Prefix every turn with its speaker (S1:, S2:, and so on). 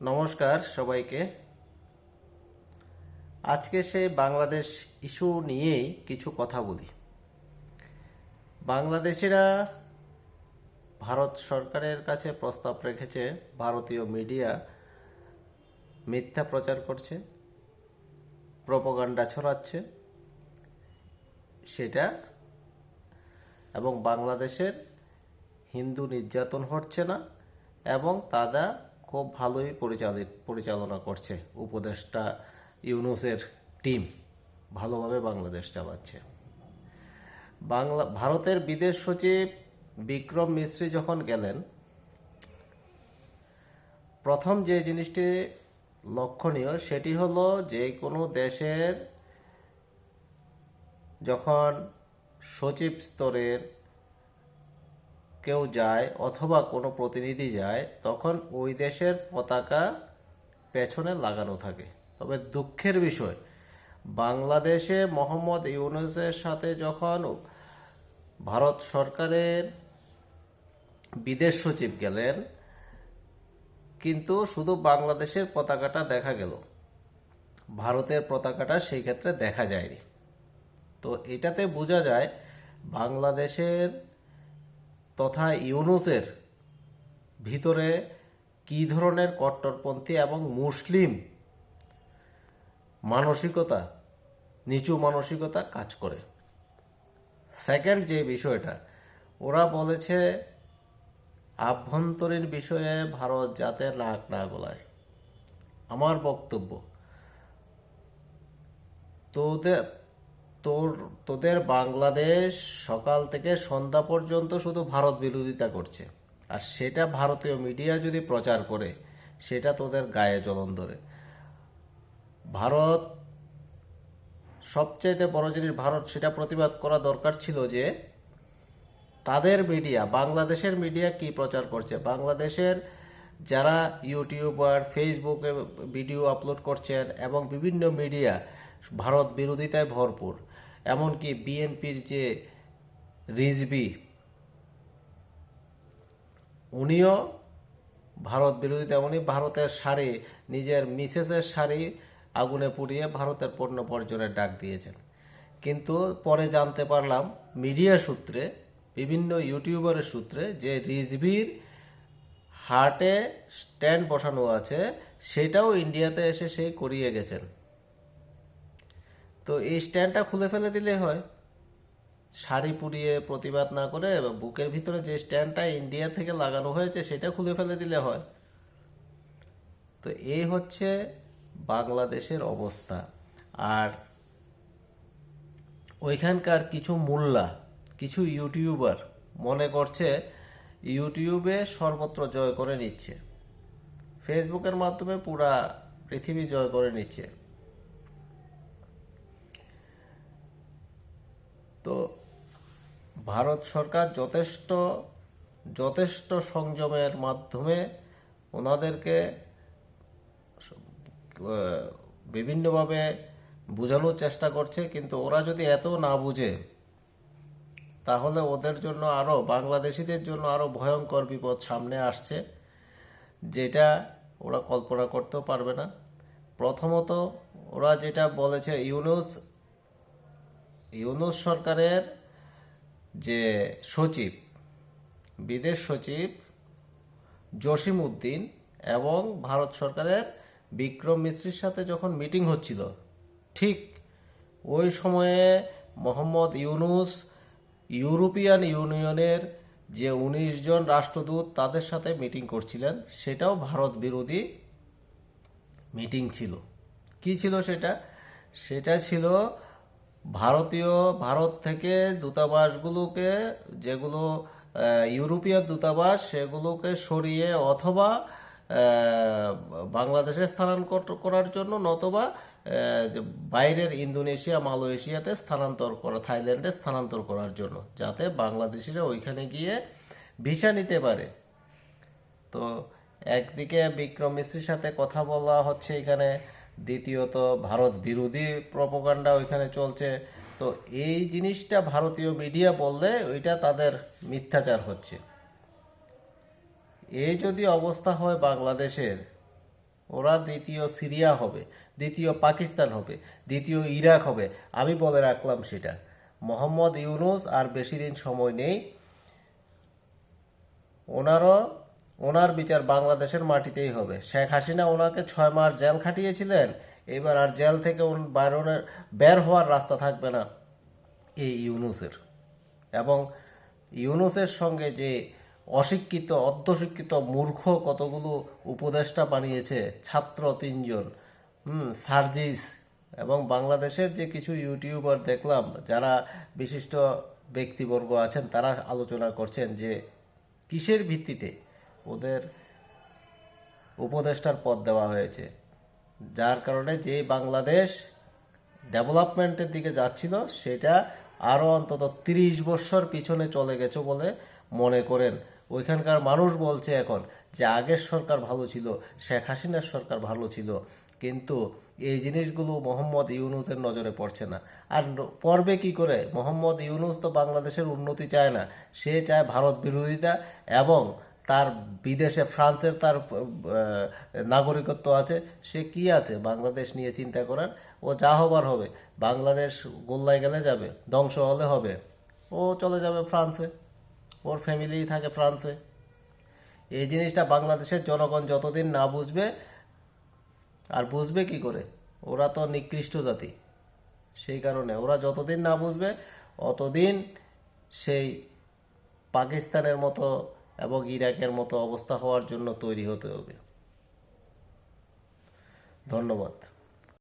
S1: নমস্কার সবাইকে। আজকে সেই বাংলাদেশ ইস্যু নিয়েই কিছু কথা বলি। বাংলাদেশিরা ভারত সরকারের কাছে প্রস্তাব রেখেছে, ভারতীয় মিডিয়া মিথ্যা প্রচার করছে, প্রপগান্ডা ছড়াচ্ছে, সেটা এবং বাংলাদেশের হিন্দু নির্যাতন হচ্ছে না এবং তারা খুব ভালোই পরিচালিত পরিচালনা করছে। উপদেষ্টা ইউনুসের টিম ভালোভাবে বাংলাদেশ চালাচ্ছে। বাংলা, ভারতের বিদেশ সচিব বিক্রম মিস্ত্রি যখন গেলেন, প্রথম যে জিনিসটি লক্ষণীয় সেটি হলো যে কোনো দেশের যখন সচিব স্তরের কেউ যায় অথবা কোনো প্রতিনিধি যায়, তখন ওই দেশের পতাকা পেছনে লাগানো থাকে। তবে দুঃখের বিষয়, বাংলাদেশে মোহাম্মদ ইউনুসের সাথে যখন ভারত সরকারের বিদেশ সচিব গেলেন, কিন্তু শুধু বাংলাদেশের পতাকাটা দেখা গেল। ভারতের পতাকাটা সেই ক্ষেত্রে দেখা যায়নি। তো এটাতে বোঝা যায়, বাংলাদেশের তথা ইউনুসের ভিতরে কী ধরনের কট্টরপন্থী এবং মুসলিম মানসিকতা, নিচু মানসিকতা কাজ করে? সেকেন্ড যে বিষয়টা, ওরা বলেছে আভ্যন্তরীণ বিষয়ে ভারত যাতে নাক না গলায়। আমার বক্তব্য তোদের তোর, তোদের বাংলাদেশ সকাল থেকে সন্ধ্যা পর্যন্ত শুধু ভারত বিরোধিতা করছে। আর সেটা ভারতীয় মিডিয়া যদি প্রচার করে, সেটা তোদের গায়ে জ্বলন ধরে। ভারত, সবচাইতে বড় জিনিস ভারত, সেটা প্রতিবাদ করা দরকার ছিল যে, তাদের মিডিয়া, বাংলাদেশের মিডিয়া কি প্রচার করছে? বাংলাদেশের যারা ইউটিউবার, ফেসবুকে ভিডিও আপলোড করছেন এবং বিভিন্ন মিডিয়া ভারত বিরোধিতায় ভরপুর। এমনকি বিএনপির যে রিজবি উনিও ভারত বিরোধিতা, উনি ভারতের শাড়ি, নিজের মিসেসের শাড়ি আগুনে পুড়িয়ে ভারতের পণ্য বর্জনের ডাক দিয়েছেন। কিন্তু পরে জানতে পারলাম, মিডিয়া সূত্রে, বিভিন্ন ইউটিউবারের সূত্রে যে রিজভির হার্টে স্ট্যান্ড বসানো আছে, সেটাও ইন্ডিয়াতে এসে সে করিয়ে গেছেন। তো এই স্ট্যান্ডটা খুলে ফেলে দিলে হয়। শাড়ি পুড়িয়ে প্রতিবাদ না করে বুকের ভিতরে যে স্ট্যান্ডটা ইন্ডিয়া থেকে লাগানো হয়েছে সেটা খুলে ফেলে দিলে হয়। তো এই হচ্ছে বাংলাদেশের অবস্থা। আর ওইখানকার কিছু মোল্লা, কিছু ইউটিউবার মনে করছে ইউটিউবে সর্বত্র জয় করে নিচ্ছে। ফেসবুকের মাধ্যমে পুরা পৃথিবী জয় করে নিচ্ছে তো ভারত সরকার যথেষ্ট যথেষ্ট সংযমের মাধ্যমে ওনাদেরকে বিভিন্নভাবে বোঝানোর চেষ্টা করছে, কিন্তু ওরা যদি এত না বুঝে, তাহলে ওদের জন্য আরও বাংলাদেশিদের জন্য আরও ভয়ঙ্কর বিপদ সামনে আসছে, যেটা ওরা কল্পনা করতেও পারবে না। প্রথমত ওরা যেটা বলেছে, ইউনুস ইউনুস সরকারের যে সচিব, বিদেশ সচিব জসিম উদ্দিন এবং ভারত সরকারের বিক্রম মিশ্রির সাথে যখন মিটিং হচ্ছিল, ঠিক ওই সময়ে মোহাম্মদ ইউনুস ইউরোপিয়ান ইউনিয়নের যে উনিশ জন রাষ্ট্রদূত তাদের সাথে মিটিং করছিলেন, সেটাও ভারত বিরোধী মিটিং ছিল। কি ছিল সেটা? সেটা ছিল ভারতীয় ভারত থেকে দূতাবাসগুলোকে যেগুলো ইউরোপীয় দূতাবাস, সেগুলোকে সরিয়ে অথবা বাংলাদেশে স্থানান্তর করার জন্য নতবা বাইরের ইন্দোনেশিয়া, মালয়েশিয়াতে স্থানান্তর করা, থাইল্যান্ডে স্থানান্তর করার জন্য, যাতে বাংলাদেশিরা ওইখানে গিয়ে ভিসা নিতে পারে। তো একদিকে বিক্রম মিশ্রির সাথে কথা বলা হচ্ছে এখানে দ্বিতীয়ত ভারত বিরোধী প্রপগান্ডা ওইখানে চলছে। তো এই জিনিসটা ভারতীয় মিডিয়া বললে ওইটা তাদের মিথ্যাচার হচ্ছে। এই যদি অবস্থা হয় বাংলাদেশের, ওরা দ্বিতীয় সিরিয়া হবে, দ্বিতীয় পাকিস্তান হবে, দ্বিতীয় ইরাক হবে। আমি বলে রাখলাম সেটা। মোহাম্মদ ইউনুস আর বেশি দিন সময় নেই। ওনারও ওনার বিচার বাংলাদেশের মাটিতেই হবে। শেখ হাসিনা ওনাকে ছয় মাস জেল খাটিয়েছিলেন। এবার আর জেল থেকে বাইরনের বের হওয়ার রাস্তা থাকবে না এই ইউনুসের। এবং ইউনুসের সঙ্গে যে অশিক্ষিত অর্ধশিক্ষিত মূর্খ কতগুলো উপদেষ্টা বানিয়েছে, ছাত্র তিনজন সার্জিস এবং বাংলাদেশের যে কিছু ইউটিউবার দেখলাম, যারা বিশিষ্ট ব্যক্তিবর্গ আছেন, তারা আলোচনা করছেন যে কিসের ভিত্তিতে ওদের উপদেষ্টার পদ দেওয়া হয়েছে। যার কারণে যে বাংলাদেশ ডেভেলপমেন্টের দিকে যাচ্ছিল, সেটা আরও অন্তত তিরিশ বছর পিছনে চলে গেছে বলে মনে করেন। ওইখানকার মানুষ বলছে এখন যে আগের সরকার ভালো ছিল, শেখ হাসিনার সরকার ভালো ছিল, কিন্তু এই জিনিসগুলো মোহাম্মদ ইউনুসের নজরে পড়ছে না। আর পড়বে কি করে? মোহাম্মদ ইউনুস তো বাংলাদেশের উন্নতি চায় না, সে চায় ভারত বিরোধিতা এবং তার বিদেশে, ফ্রান্সের তার নাগরিকত্ব আছে। সে কি আছে? বাংলাদেশ নিয়ে চিন্তা করার। ও যা হবার হবে, বাংলাদেশ গোল্লায় গেলে যাবে, ধ্বংস হলে হবে। ও চলে যাবে ফ্রান্সে। ওর ফ্যামিলি থাকে ফ্রান্সে। এই জিনিসটা বাংলাদেশের জনগণ যতদিন না বুঝবে, আর বুঝবে কি করে? ওরা তো নিকৃষ্ট জাতি। সেই কারণে ওরা যতদিন না বুঝবে, অতদিন সেই পাকিস্তানের মতো এবং ইরাকের মতো অবস্থা হওয়ার জন্য তৈরি হতে হবে। ধন্যবাদ।